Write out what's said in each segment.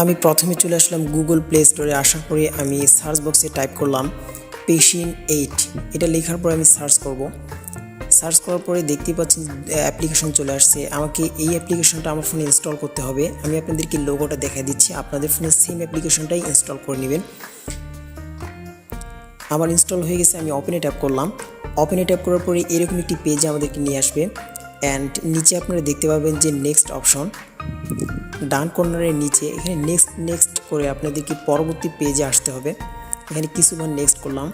আমি প্রথমে চলে আসলাম গুগল প্লে স্টোরে আসার পরে আমি সার্চ বক্সে টাইপ করলাম পেশিন এইট এটা লেখার পর আমি সার্চ করব। সার্চ করার পরে দেখতে পাচ্ছেন অ্যাপ্লিকেশন চলে আসছে। আমাকে এই অ্যাপ্লিকেশনটা আমার ফোনে ইনস্টল করতে হবে। আমি আপনাদেরকে লোগোটা দেখা দিচ্ছি। আপনাদের ফোনে সেম অ্যাপ্লিকেশনটাই ইনস্টল করে নেবেন। আমার ইনস্টল হয়ে গেছে। আমি ওপেনে ট্যাপ করলাম। ওপেনে ট্যাপ করার পরে এরকম একটি পেজে আমাদেরকে নিয়ে আসবে। অ্যান্ড নিচে আপনারা দেখতে পাবেন যে নেক্সট অপশন ডান কর্নারের নিচে, এখানে নেক্সট নেক্সট করে আপনাদেরকে পরবর্তী পেজে আসতে হবে। এখানে কিছুক্ষণ নেক্সট করলাম।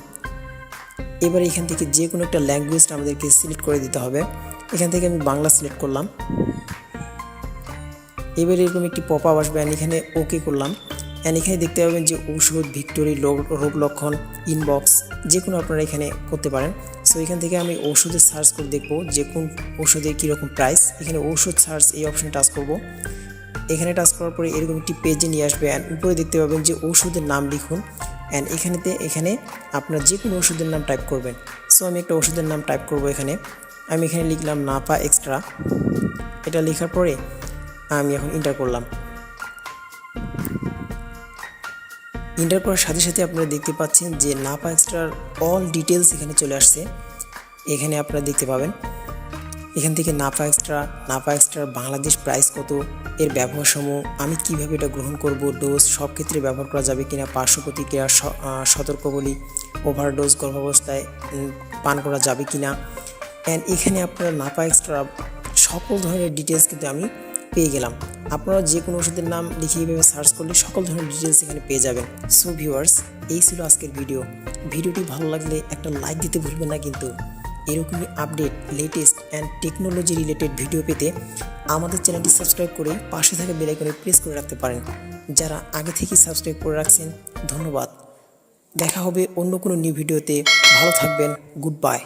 এবার এখান থেকে যে কোনো একটা ল্যাঙ্গুয়েজটা আমাদেরকে সিলেক্ট করে দিতে হবে। এখান থেকে আমি বাংলা সিলেক্ট করলাম। এবার এরকম একটি পপ আসবে অ্যান্ড এখানে ওকে করলাম। অ্যান্ড এখানে দেখতে পাবেন যে ঔষধ, ভিক্টোরি, রোগ লক্ষণ ইনবক্স যে কোনো আপনারা এখানে করতে পারেন। সো এখান থেকে আমি ওষুধের সার্চ করে দেখব যে কোন ওষুধের কীরকম প্রাইস এখানে ওষুধ সার্চ এই অপশানে টাচ করব। এখানে টাচ করার পরে এরকম একটি পেজে নিয়ে আসবে অ্যান্ড উপরে দেখতে পাবেন যে ওষুধের নাম লিখুন। অ্যান্ড এখানেতে, এখানে আপনার যে কোনো ওষুধের নাম টাইপ করবেন। সো আমি একটা ওষুধের নাম টাইপ করব এখানে। আমি এখানে লিখলাম নাপা এক্সট্রা এটা লেখার পরে আমি এখন ইন্টার করলাম। ইন্টার করার সাথে সাথে আপনারা দেখতে পাচ্ছেন যে নাপা এক্সট্রার অল ডিটেলস এখানে চলে আসছে। এখানে আপনারা দেখতে পাবেন। এখান থেকে নাপা এক্সট্রা নাপা এক্সট্রার বাংলাদেশ প্রাইস কত, এর ব্যবহার সমূহ আমি কীভাবে এটা গ্রহণ করব ডোজ সব ক্ষেত্রে ব্যবহার করা যাবে কিনা, পার্শ্ব প্রতিক্রিয়া সতর্কবলী ওভারডোজ গর্ভাবস্থায় পান করা যাবে কিনা। অ্যান্ড এখানে আপনারা নাপা এক্সট্রা সকল ধরনের ডিটেলস কিন্তু আমি পেয়ে গেলাম। আপনারা যে কোনো ওষুধের নাম লিখে এইভাবে সার্চ করলে সকল ধরনের ডিটেলস এখানে পেয়ে যাবেন। সো ভিউয়ার্স এই ছিল আজকের ভিডিও ভিডিওটি ভালো লাগলে একটা লাইক দিতে ভুলবেন না কিন্তু। এরকমই update latest and technology related video পেতে আমাদের চ্যানেলটি সাবস্ক্রাইব করে পাশে থাকা বেলাইকনে প্রেস করে রাখতে পারেন। যারা আগে থেকেই সাবস্ক্রাইব করে রাখছেন, ধন্যবাদ। দেখা হবে অন্য কোনো নিউ ভিডিওতে ভালো থাকবেন। Good bye